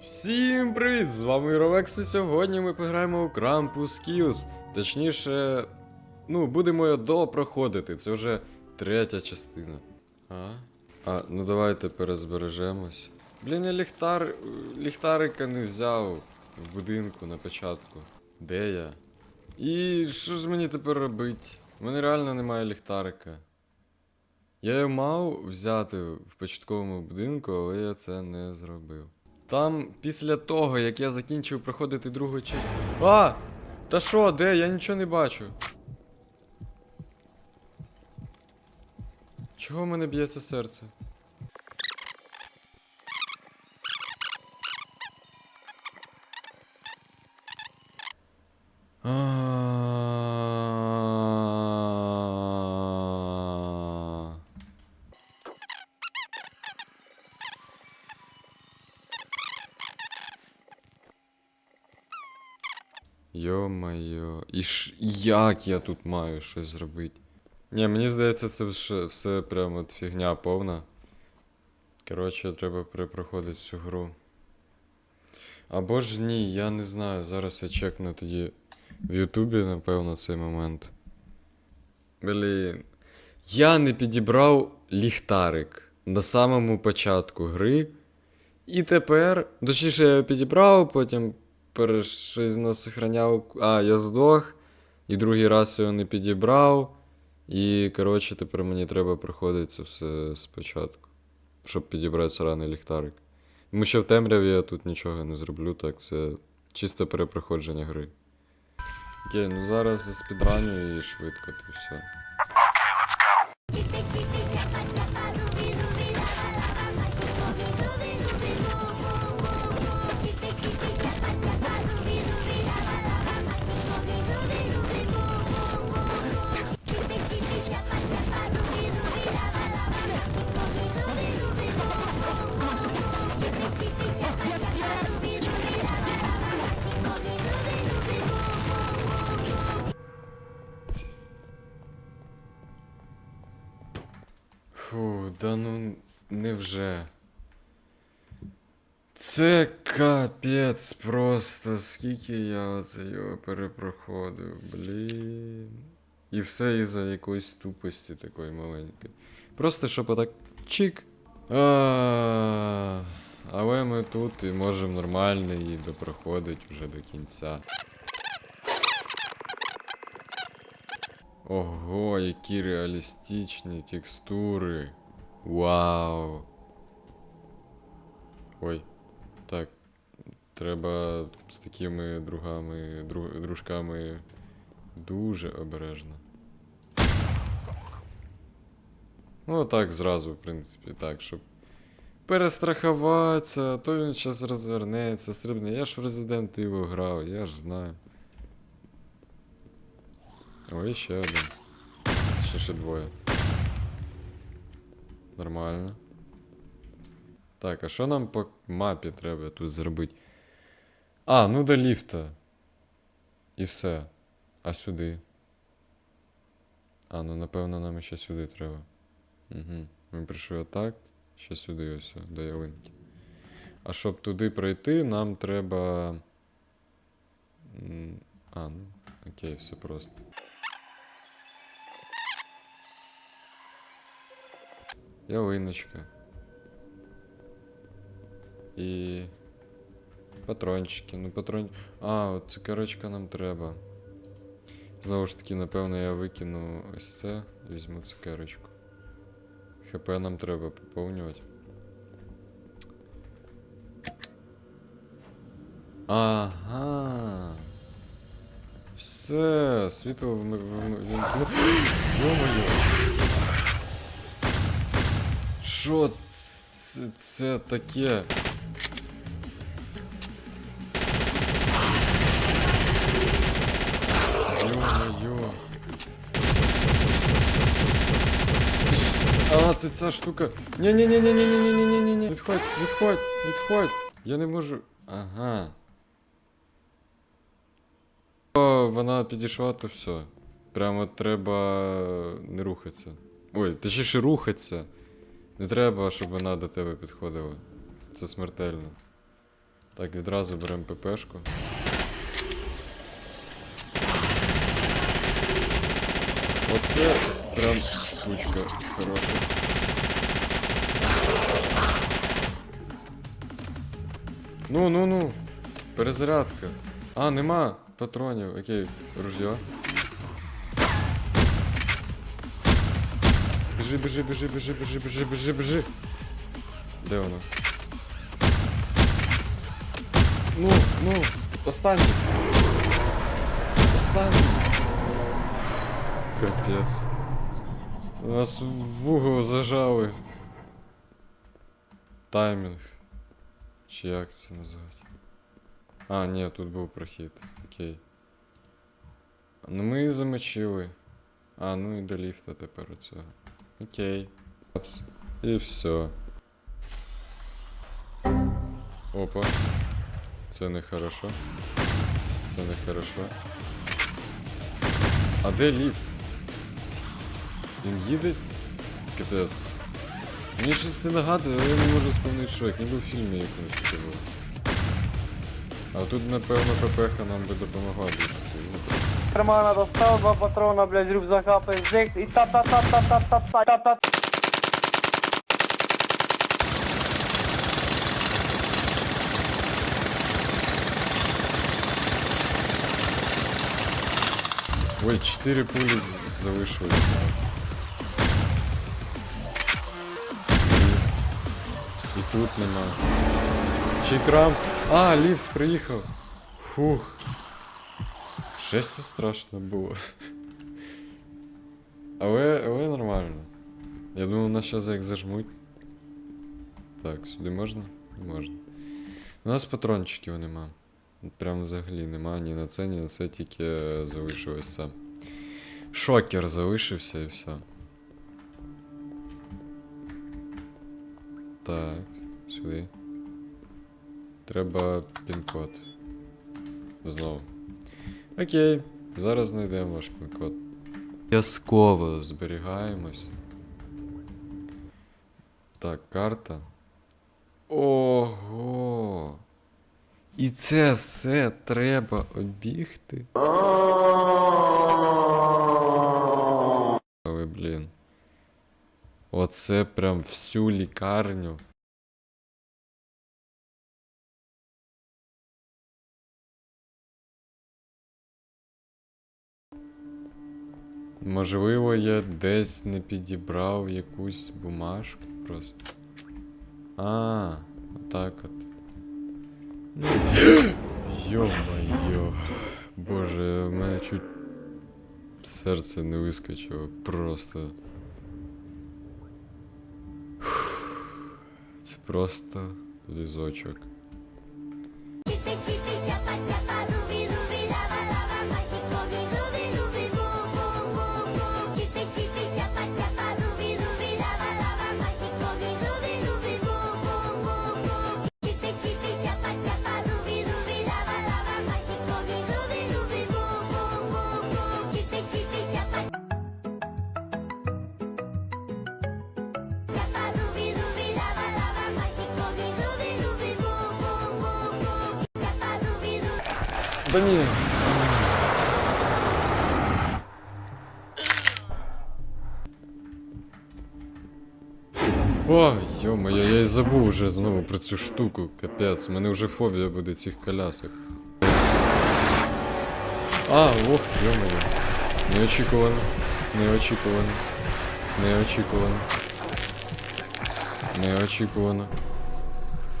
Всім привіт! З вами Ровекс, і сьогодні ми пограємо у Krampus Kills. Точніше, ну, будемо його допроходити. Це вже третя частина. А? А, ну давайте перезбережемось. Блін, я ліхтар. ліхтарика не взяв в будинку на початку. Де я? І що ж мені тепер робити? У мене реально немає ліхтарика. Я його мав взяти в початковому будинку, але я це не зробив. Там після того, як я закінчив проходити другу чи. А! Та що, де? Я нічого не бачу. Чого в мене б'ється серце? А. Йо-майо. І ж як я тут маю щось зробити? Ні, мені здається, це все, все прямо от фігня повна. Коротше, треба перепроходити всю гру. Або ж ні, я не знаю. Зараз я чекну тоді в Ютубі, напевно, цей момент. Блін. Я не підібрав ліхтарик на самому початку гри. І тепер. Точніше, я його підібрав, потім пере- щось насохраняв. А, я здох. І другий раз його не підібрав. І, коротше, тепер мені треба проходити це все спочатку. Щоб підібрати сраний ліхтарик. Тому що в темряві я тут нічого не зроблю, так це чисте перепроходження гри. Окей, ну зараз за спідраню і швидко то все. Невже. Це капець просто, скільки я оце його перепроходив, блін. І все із-за якоїсь тупості такої маленької. Просто щоб отак чик. Але ми тут і можемо нормально її допроходити вже до кінця. Ого, які реалістичні текстури. Вау. Ой. Так. Треба з такими другами, дру- дружками дуже обережно. Ну, так зразу, в принципі, так, щоб перестрахуватися, то він зараз розвернеться, стрибне. Я ж в Resident Evil грав, я ж знаю. Ой, ще один. Ще ще двоє. Нормально. Так, а що нам по мапі треба тут зробити? А, ну до ліфта. І все. А сюди. А, ну напевно нам ще сюди треба. Угу. Ми прийшли отак. Ще сюди ось до ялинки. А щоб туди пройти, нам треба. А, ну, окей, все просто. Ялиночка. І. Патрончики. Ну, патрон. А, от цукерочка нам треба. Знову ж таки, напевно, я викину ось це візьму цукерочку. ХП нам треба поповнювати. Ага. Все, світло вм- вімкну. Йо-моє. Що це, це таке? Це ця штука. Ні-ні-ні-ні-ні-ні-ні-ні-ні. Відходь, відходь, відходь. Я не можу. Ага. О, вона підійшла, то все. Прямо треба не рухатися. Ой, точніше рухатися. Не треба, щоб вона до тебе підходила. Це смертельно. Так, відразу беремо ППшку. Оце прям штучка хороша. Ну, ну, ну. Перезарядка. А, нема патронів. Окей, ружьо. Біжи, біжи, біжи, біжи, біжи, біжи, біжи, біжи. Де воно? Ну, ну, останній. Останній. Капець. Нас в угол зажали. Таймінг. Чи як це? А, ні, тут був прохід. Окей. Ну ми і замочили. А, ну і до ліфта тепер оцього. Окей. Апс. І все. Опа. Це не хорошо. Це не хорошо. А де ліфт? Він їде? Капець. Мені щось це нагадує, але я не можу вспомнити, що як ніби в фільмі якомусь було. А тут, напевно, ППХ нам би допомогла дуже сильно. кармана достал два патрона, блядь, рюкзака пиздик і та та та та та та та та та Ой, 4 пулі з- тут нема. Чайкрам. А, ліфт приїхав. Фух. Щось це страшно було. Але, але нормально. Я думав, нас зараз як зажмуть. Так, сюди можна? Можна. У нас патрончиків нема. Прям взагалі нема ні на це, ні на це, тільки е, залишилось це. Шокер залишився і все. Так, Сюди. Треба пін-код. Знову. Окей, зараз знайдемо ваш пін-код. Обов'язково зберігаємось. Так, карта. Ого! І це все треба обігти. Але, блін. Оце прям всю лікарню. Можливо, я десь не підібрав якусь бумажку просто. А, отак от. Ну, Йо-моє. Боже, у мене чуть серце не вискочило. Просто. Це просто візочок. Chipi chipi Да ні. О, йо-моє, я й забув вже знову про цю штуку, капець, у мене вже фобія буде цих колясок. А, ох, йо-моє. Неочікувано, неочікувано, неочікувано. Неочікувано.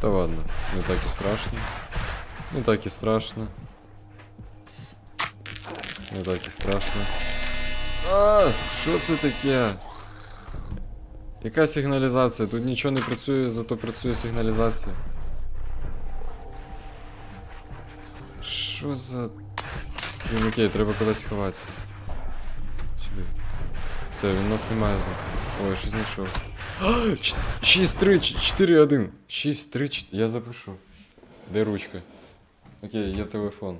Та ладно, не так і страшно. Не так і страшно. Не так і страшно. А, що це таке? Яка сигналізація? Тут нічого не працює, зато працює сигналізація. Що за. Блін, окей, треба кудись ховатися. Сюди. Все, він нас не має знати. Ой, щось знайшов. 6, 3, 4, 1. 6, 3, 4. Я запишу. Де ручка? Окей, є телефон.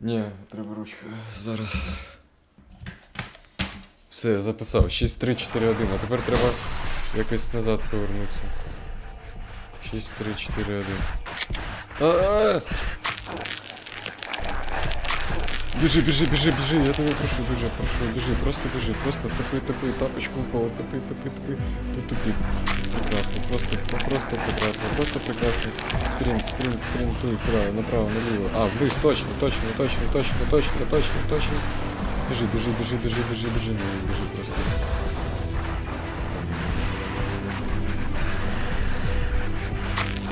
Ні, треба ручка. Зараз. Все, я записав. 6, 3, 4, 1. А тепер треба якось назад повернутися. 6, 3, 4, 1. А-а-а! Бежи, бежи, бежи, бежи, я тебя прошу, бежи, прошу, бежи, просто бежи, просто топы, топы, тапочку упала, топы, топы, топы, тут тупик. Прекрасно, просто, просто прекрасно, просто прекрасно. Спринт, спринт, спринтуй, куда, направо, налево. А, вниз, точно, точно, точно, точно, точно, точно, точно. Бежи, бежи, бежи, бежи, бежи, бежи, ну, бежи, просто.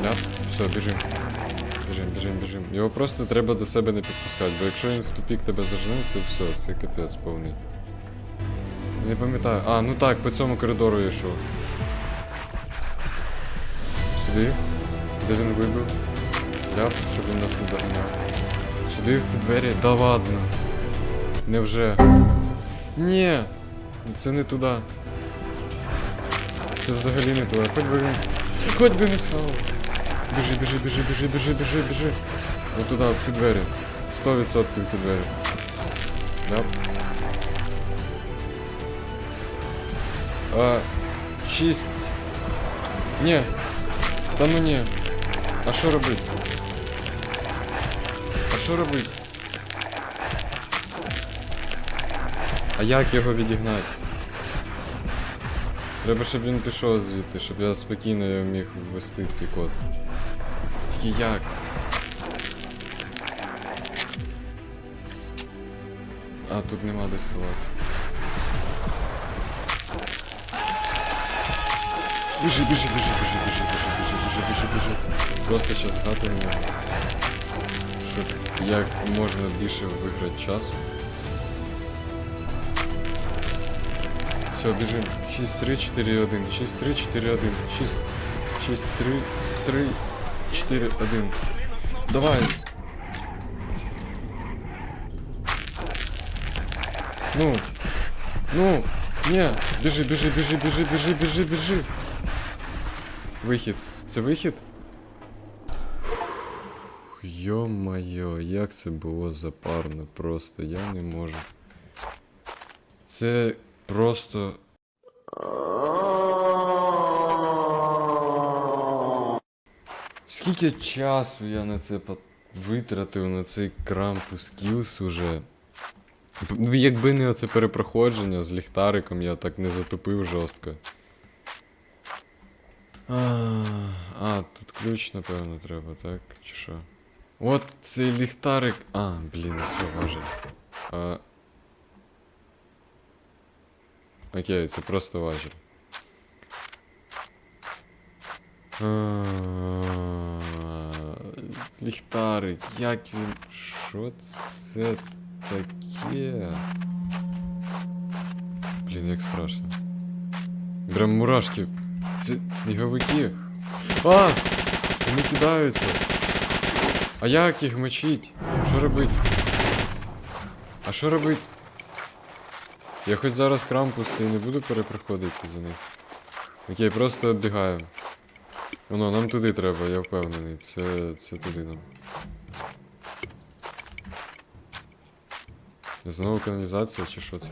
Да, все, бежим. Біжим, біжим, біжим. Його просто треба до себе не підпускати, бо якщо він в тупік тебе зажне, це все, це капець повний. Не пам'ятаю. А, ну так, по цьому коридору я йшов. Сюди. Де він вибив? Ляп, щоб він нас не доганяв. Сюди в ці двері? Да ладно. Невже? Ні! Це не туди. Це взагалі не туди. Хоч би він. Хоч би не схавав. Біжи, біжи, біжи, біжи, біжи, біжи, біжи. От туди, в ці двері. 100% в ті двері. Да. А, шість. Ні. Та ну ні. А що робить? А що робить? А як його відігнати? Треба, щоб він пішов звідти, щоб я спокійно міг ввести цей код. Тільки як? А, тут нема де сховатися. Біжи, біжи, біжи, біжи, біжи, біжи, біжи, біжи, біжи, біжи. Просто зараз гатимо його. Щоб як можна більше виграти часу. Все, бежим. 6-3-4-1. 6-3-4-1. 6-3-3-4-1. Давай. Ну. Ну. Не. Бежи, бежи, бежи, бежи, бежи, бежи, бежи. Вихід. Це вихід? Йо-майо, як це було запарно просто, я не можу. Це просто. Скільки часу я на це витратив на цей крампус скілс уже. Ну, Якби не оце перепроходження з ліхтариком, я так не затупив жорстко. А, а, тут ключ, напевно, треба, так? Чи що? От цей ліхтарик. А, блін, все, може. А... Окей, це просто важіль. Ліхтарик, як він. Що це таке? Блін, як страшно. Прям мурашки. Це сніговики. А! Вони кидаються. А як їх мочить? Що робить? А що робить? Я хоч зараз крампус і не буду перепроходити за них. Окей, просто оббігаю. Воно, нам туди треба, я впевнений. Це, це туди нам. Знову каналізація чи що це?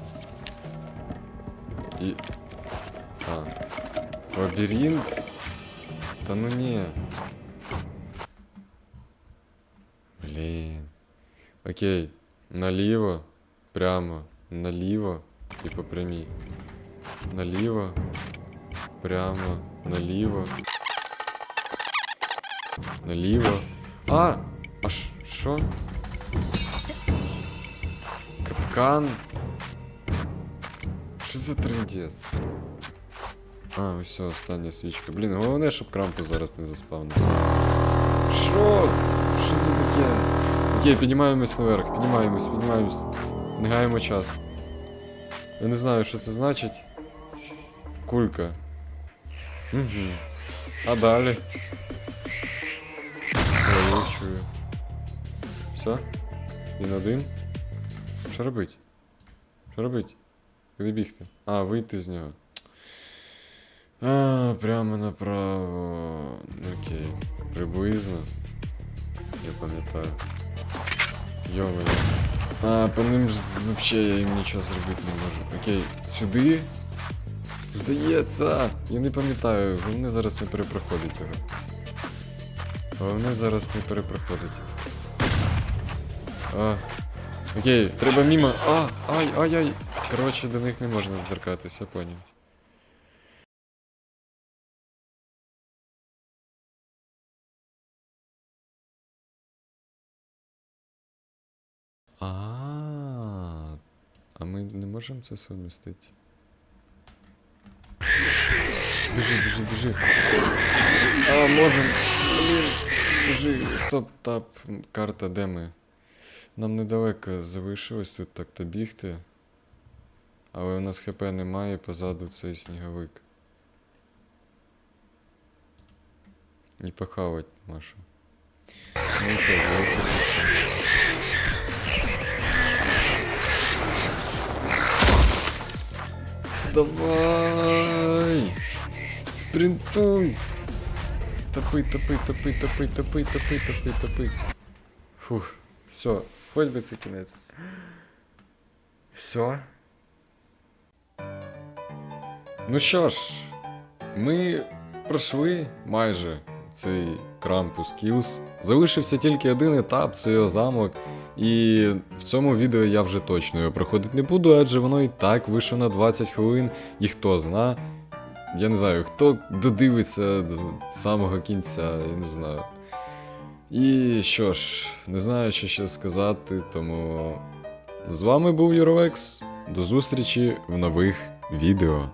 І. А. Лабіринт? Та ну ні. Блін. Окей. Наліво. Прямо. Наліво. І по прямій. Наліво. Прямо. Наліво. Наліво. А! А ш- що? Капкан. Що за трендець? А, ось все, остання свічка. Блін, головне, щоб крампус зараз не заспавнився. Що? Що це таке? Окей, піднімаємось наверх, піднімаємось, піднімаємось. Не гаємо час. Я не знаю, що це значить. Кулька. Угу. А далі? Я чую. Все? Він один? Що робить? Що робить? Куди бігти? А, вийти з нього. А, прямо направо. Окей. Приблизно. Я пам'ятаю. Йовий. А, по ним ж взагалі я їм нічого зробити не можу. Окей, сюди. Здається. Я не пам'ятаю, головне зараз не перепроходить його. Головне зараз не перепроходить. А. Окей, треба мімо. А, ай, ай, ай. Коротше, до них не можна торкатися, поняв. А ми не можемо це совмістити? Біжи, біжи, біжи. А, можем. Блін. Біжи, стоп, тап, карта, де ми? Нам недалеко залишилось тут так-то бігти. Але у нас хп немає, позаду цей сніговик. І похавать Машу. Ну що, здається, Давай! Спринтуй! Топи, топи, топи, топи, топи, топи, топи, топи. Фух, все, хоч би це кінець. Все. Ну що ж, ми пройшли майже цей Крампус Kills. Залишився тільки один етап, це його замок. І в цьому відео я вже точно його проходити не буду, адже воно і так вийшло на 20 хвилин, і хто зна. Я не знаю, хто додивиться до самого кінця, я не знаю. І що ж, не знаю, що ще сказати, тому з вами був Юровекс. До зустрічі в нових відео.